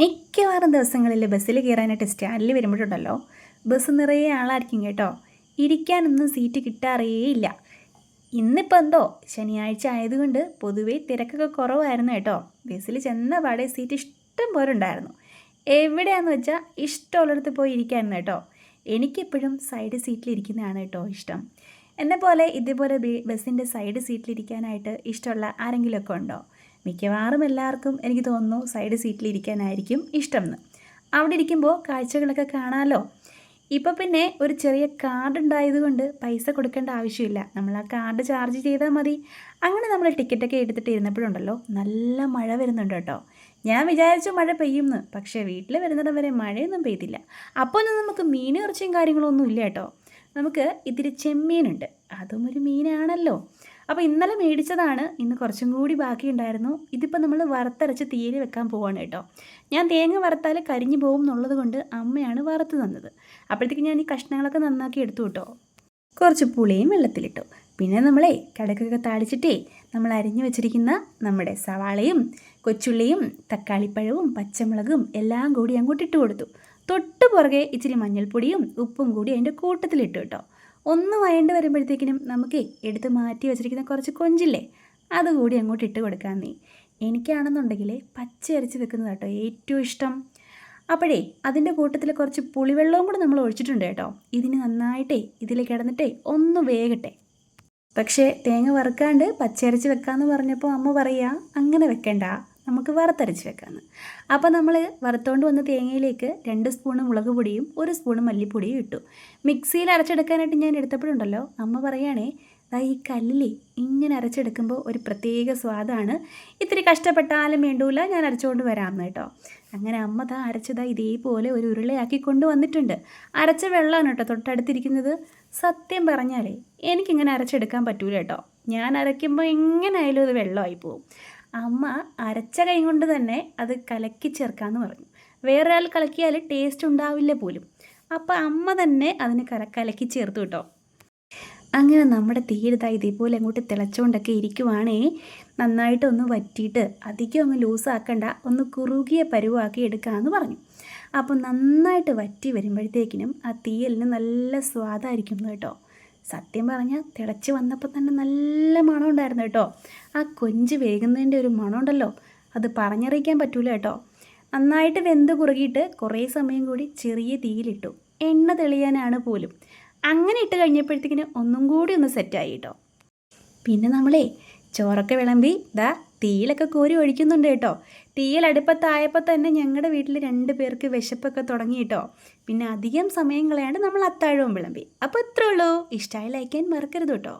മിക്കവാറും ദിവസങ്ങളിൽ ബസ്സിൽ കയറാനായിട്ട് സ്റ്റാൻഡിൽ വരുമ്പോഴുണ്ടല്ലോ ബസ് നിറയെ ആളായിരിക്കും കേട്ടോ. ഇരിക്കാനൊന്നും സീറ്റ് കിട്ടാറേയില്ല. ഇന്നിപ്പോൾ എന്തോ ശനിയാഴ്ച ആയതുകൊണ്ട് പൊതുവേ തിരക്കൊക്കെ കുറവായിരുന്നു കേട്ടോ. ബസ്സിൽ ചെന്ന പാടെ സീറ്റ് ഇഷ്ടം പോലെ ഉണ്ടായിരുന്നു. എവിടെയാണെന്ന് വെച്ചാൽ ഇഷ്ടമുള്ളിടത്ത് പോയി ഇരിക്കായിരുന്നു കേട്ടോ. എനിക്കെപ്പോഴും സൈഡ് സീറ്റിൽ ഇരിക്കുന്നതാണ് കേട്ടോ ഇഷ്ടം. എന്നെ പോലെ ഇതേപോലെ ബസ്സിന്റെ സൈഡ് സീറ്റിലിരിക്കാനായിട്ട് ഇഷ്ടമുള്ള ആരെങ്കിലുമൊക്കെ ഉണ്ടോ? മിക്കവാറും എല്ലാവർക്കും എനിക്ക് തോന്നുന്നു സൈഡ് സീറ്റിലിരിക്കാനായിരിക്കും ഇഷ്ടം എന്ന് അവിടെ ഇരിക്കുമ്പോൾ കാഴ്ചകളൊക്കെ കാണാമല്ലോ ഇപ്പോൾ പിന്നെ ഒരു ചെറിയ കാർഡ് ഉണ്ടായതുകൊണ്ട് പൈസ കൊടുക്കേണ്ട ആവശ്യമില്ല. നമ്മൾ ആ കാർഡ് ചാർജ് ചെയ്താൽ മതി. അങ്ങനെ നമ്മൾ ടിക്കറ്റൊക്കെ എടുത്തിട്ട് ഇരുന്നപ്പോഴുണ്ടല്ലോ നല്ല മഴ വരുന്നുണ്ട് കേട്ടോ. ഞാൻ വിചാരിച്ചു മഴ പെയ്യുമെന്ന് പക്ഷേ വീട്ടിൽ വരുന്നിടം വരെ മഴയൊന്നും പെയ്തില്ല. അപ്പോൾ ഒന്നും നമുക്ക് മീൻ ഇറച്ചിയും കാര്യങ്ങളൊന്നും ഇല്ല കേട്ടോ. നമുക്ക് ഇതിരി ചെമ്മീനുണ്ട്. അതും ഒരു മീനാണല്ലോ. അപ്പോൾ ഇന്നലെ മേടിച്ചതാണ്. ഇന്ന് കുറച്ചും കൂടി ബാക്കി ഉണ്ടായിരുന്നു ഇതിപ്പോൾ നമ്മൾ വറുത്തരച്ച് തീയിൽ വെക്കാൻ പോവാണ് കേട്ടോ. ഞാൻ തേങ്ങ വറുത്താൽ കരിഞ്ഞു പോകും എന്നുള്ളത് കൊണ്ട് അമ്മയാണ് വറുത്ത് തന്നത്. അപ്പോഴത്തേക്ക് ഞാൻ ഈ കഷ്ണങ്ങളൊക്കെ നന്നാക്കി എടുത്തു കേട്ടോ. കുറച്ച് പുളിയും വെള്ളത്തിലിട്ടു. പിന്നെ നമ്മളെ കടക്കൊക്കെ താളിച്ചിട്ടേ നമ്മൾ അരിഞ്ഞു വെച്ചിരിക്കുന്ന നമ്മുടെ സവാളയും കൊച്ചുള്ളിയും തക്കാളിപ്പഴവും പച്ചമുളകും എല്ലാം കൂടി അങ്ങോട്ട് ഇട്ട് കൊടുത്തു. തൊട്ട് പുറകെ ഇച്ചിരി മഞ്ഞൾപ്പൊടിയും ഉപ്പും കൂടി അതിന്റെ കൂട്ടത്തിലിട്ടു കേട്ടോ. ഒന്ന് വയണ്ട് വരുമ്പോഴത്തേക്കിനും നമുക്ക് എടുത്ത് മാറ്റി വെച്ചിരിക്കുന്ന കുറച്ച് കൊഞ്ചില്ലേ? അതുകൂടി അങ്ങോട്ട് ഇട്ട് കൊടുക്കാൻ നീ. എനിക്കാണെന്നുണ്ടെങ്കിൽ പച്ച അരച്ച് വെക്കുന്നത് കേട്ടോ ഏറ്റവും ഇഷ്ടം. അപ്പോഴേ അതിന്റെ കൂട്ടത്തിൽ കുറച്ച് പുളിവെള്ളവും കൂടെ നമ്മൾ ഒഴിച്ചിട്ടുണ്ട് കേട്ടോ. ഇതിന് നന്നായിട്ടേ ഇതിൽ കിടന്നിട്ടേ ഒന്ന് വേകട്ടെ. പക്ഷേ തേങ്ങ വറുക്കാണ്ട് പച്ചയരച്ച് വെക്കാമെന്ന് പറഞ്ഞപ്പോൾ അമ്മ പറയുക അങ്ങനെ വെക്കണ്ട. നമുക്ക് വറുത്തരച്ച് വെക്കാമെന്ന് അപ്പോൾ നമ്മൾ വറുത്തോണ്ട് വന്ന തേങ്ങയിലേക്ക് രണ്ട് സ്പൂണ് മുളക് പൊടിയും ഒരു സ്പൂണ് മല്ലിപ്പൊടിയും ഇട്ടു. മിക്സിയിൽ അരച്ചെടുക്കാനായിട്ട് ഞാൻ എടുത്തപ്പോഴുണ്ടല്ലോ. അമ്മ പറയുകയാണേ ദാ ഈ കല്ലിൽ ഇങ്ങനെ അരച്ചെടുക്കുമ്പോൾ ഒരു പ്രത്യേക സ്വാദാണ്. ഇത്തിരി കഷ്ടപ്പെട്ടാലും വേണ്ടൂല ഞാൻ അരച്ചുകൊണ്ട് വരാമെന്ന് കേട്ടോ. അങ്ങനെ അമ്മ താ അരച്ചതാ ഇതേപോലെ ഒരു ഉരുളയാക്കി കൊണ്ടുവന്നിട്ടുണ്ട് അരച്ച വെള്ളമാണ് കേട്ടോ തൊട്ടടുത്തിരിക്കുന്നത്. സത്യം പറഞ്ഞാലേ എനിക്കിങ്ങനെ അരച്ചെടുക്കാൻ പറ്റൂല കേട്ടോ. ഞാൻ അരയ്ക്കുമ്പോൾ എങ്ങനെയായാലും അത് വെള്ളമായി പോവും. അമ്മ അരച്ച കൈ കൊണ്ട് തന്നെ അത് കലക്കി ചേർക്കാമെന്ന് പറഞ്ഞു. വേറെ ആൾ കലക്കിയാൽ ടേസ്റ്റ് ഉണ്ടാവില്ല പോലും. അപ്പോൾ അമ്മ തന്നെ അതിന് കല കലക്കി ചേർത്ത് കിട്ടോ അങ്ങനെ നമ്മുടെ തീരുതാ ഇതേപോലെ അങ്ങോട്ട് തിളച്ചുകൊണ്ടൊക്കെ ഇരിക്കുവാണേ നന്നായിട്ടൊന്ന് വറ്റിയിട്ട് അധികം അങ്ങ് ലൂസാക്കണ്ട ഒന്ന് കുറുകിയ പരുവാക്കി എടുക്കാമെന്ന് പറഞ്ഞു. അപ്പോൾ നന്നായിട്ട് വറ്റി വരുമ്പോഴത്തേക്കിനും ആ തീയലിന് നല്ല സ്വാദായിരിക്കും കേട്ടോ. സത്യം പറഞ്ഞാൽ തിളച്ച് വന്നപ്പോൾ തന്നെ നല്ല മണം ഉണ്ടായിരുന്നു കേട്ടോ. ആ കൊഞ്ച് വേകുന്നതിന്റെ ഒരു മണം ഉണ്ടല്ലോ അത് പറഞ്ഞറിയിക്കാൻ പറ്റൂല കേട്ടോ. നന്നായിട്ട് വെന്ത് കുറുകിയിട്ട് കുറേ സമയം കൂടി ചെറിയ തീയിലിട്ടു. എണ്ണ തെളിയാനാണ് പോലും. അങ്ങനെ ഇട്ട് കഴിഞ്ഞപ്പോഴത്തേക്കിന് ഒന്നും കൂടി ഒന്ന് സെറ്റായി കേട്ടോ. പിന്നെ നമ്മളേ ചോറൊക്കെ വിളമ്പി ദാ തീയിലൊക്കെ കോരി ഒഴിക്കുന്നുണ്ട് കേട്ടോ. തീയിൽ അടുപ്പത്തായപ്പോൾ തന്നെ ഞങ്ങളുടെ വീട്ടിൽ രണ്ട് പേർക്ക് വിശപ്പൊക്കെ തുടങ്ങി കേട്ടോ. പിന്നെ അധികം സമയം കളയാണ്ട് നമ്മൾ അത്താഴവും വിളമ്പി. അപ്പോൾ ഇത്രേ ഉള്ളൂ. ഇഷ്ടമായി ലൈക്കാൻ മറക്കരുത് കേട്ടോ.